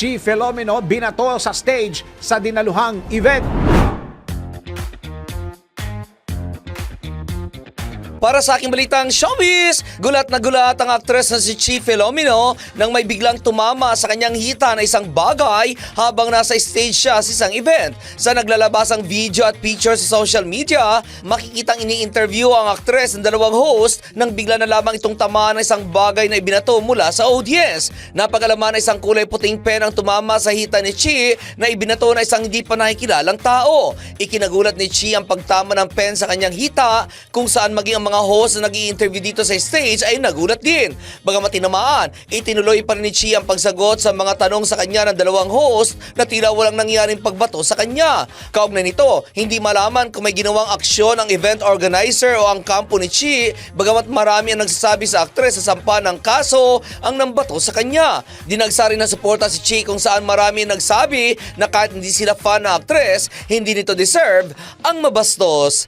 Chi Filomeno binato sa stage sa dinaluhang event. Para sa aking balitang showbiz, gulat na gulat ang aktres na si Chi Filomeno nang may biglang tumama sa kanyang hita na isang bagay habang nasa stage siya sa isang event. Sa naglalabasang video at picture sa social media, makikitang ini-interview ang aktres ng dalawang host nang bigla na lamang itong tamaan ng isang bagay na ibinato mula sa audience. Napagalaman na isang kulay puting pen ang tumama sa hita ni Chi na ibinato na isang hindi pa nakikilalang tao. Ikinagulat ni Chi ang pagtama ng pen sa kanyang hita kung saan maging ang mga host na nag interview dito sa stage ay nagulat din. Bagamat tinamaan, itinuloy pa rin ni Chi ang pagsagot sa mga tanong sa kanya ng dalawang host na tila walang nangyaring pagbato sa kanya. Kaugnay nito, hindi malaman kung may ginawang aksyon ang event organizer o ang kampo ni Chi bagamat marami ang nagsasabi sa aktres sa sampa ng kaso ang nambato sa kanya. Dinagsa rin ng suporta si Chi kung saan marami nagsabi na kahit hindi sila fan na aktres, hindi nito deserve ang mabastos